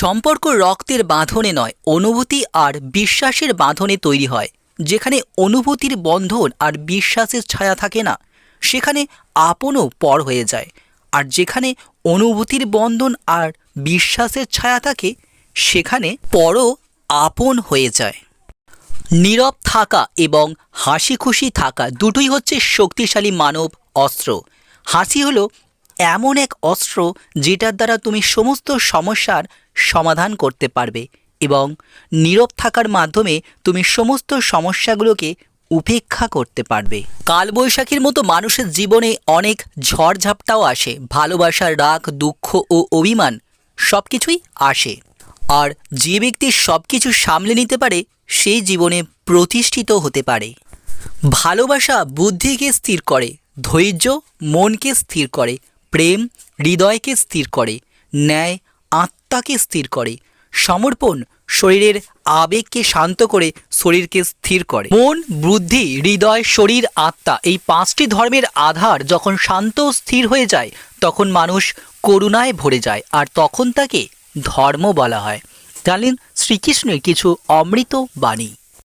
সম্পর্ক রক্তের বাঁধনে নয়, অনুভূতি আর বিশ্বাসের বাঁধনে তৈরি হয়। যেখানে অনুভূতির বন্ধন আর বিশ্বাসের ছায়া থাকে না, সেখানে আপনও পর হয়ে যায়। আর যেখানে অনুভূতির বন্ধন আর বিশ্বাসের ছায়া থাকে, সেখানে পরও আপন হয়ে যায়। নীরব থাকা এবং হাসি খুশি থাকা দুটোই হচ্ছে শক্তিশালী মানব অস্ত্র। হাসি হলো এমন এক অস্ত্র যেটার দ্বারা তুমি সমস্ত সমস্যার সমাধান করতে পারবে এবং নীরব থাকার মাধ্যমে তুমি সমস্ত সমস্যাগুলোকে উপেক্ষা করতে পারবে। কালবৈশাখীর মতো মানুষের জীবনে অনেক ঝড়ঝাপটাও আসে, ভালোবাসার রাগ, দুঃখ ও অভিমান সব কিছুই আসে। আর যে ব্যক্তি সব কিছু সামলে নিতে পারে, সেই জীবনে প্রতিষ্ঠিত হতে পারে। ভালোবাসা বুদ্ধিকে স্থির করে, ধৈর্য মনকে স্থির করে, প্রেম হৃদয়কে স্থির করে, ন্যায় আত্মাকে স্থির করে। সমর্পণ শরীরের আবেগকে শান্ত করে শরীরকে স্থির করে। মন, বুদ্ধি, হৃদয়, শরীর, আত্মা এই পাঁচটি ধর্মের আধার যখন শান্ত স্থির হয়ে যায়, তখন মানুষ করুণায় ভরে যায় আর তখন তাকে ধর্ম বলা হয়। জানলেন শ্রীকৃষ্ণের কিছু অমৃত বাণী।